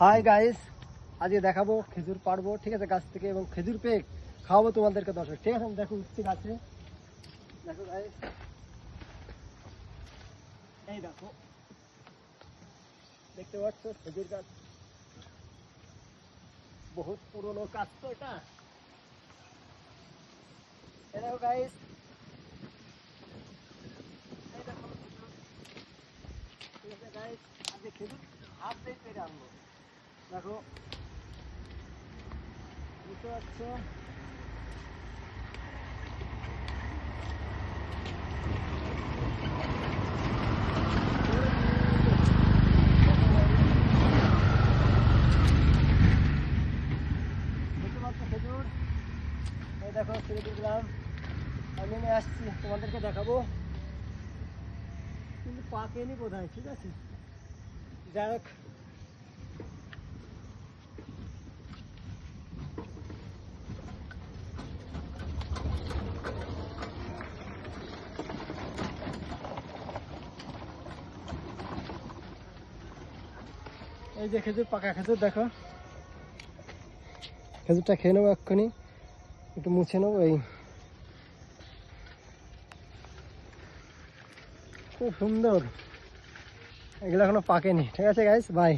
Hi guys আজকে দেখাবো খেজুর পাড়বো, ঠিক আছে, গাছ থেকে, এবং খেজুর পেয়ে খাওয়াবো তোমাদেরকে, দর্শক। ঠিক আছে দেখো উঠছে গাছে দেখো গাইস এই দেখো। দেখতে পাচ্ছ, খেজুর গাছ। বহুত পুরনো গাছ তো এটা। দেখো গাইস গাইস আজকে খেজুর হাত দিয়ে পেরে আনব। দেখো। বুঝতে পারছ? দেখো আমি আসছি, তোমাদেরকে দেখাবো। কিন্তু পাকেনি বোধ হয় ঠিক আছে? যাই হোক। এই যে খেজুর, পাকা খেজুর, দেখো। খেজুরটা খেয়ে নেব এক্ষুনি। একটু মুছে নেব, এই। খুব সুন্দর। এগুলো এখনও পাকেনি। ঠিক আছে গাইস বাই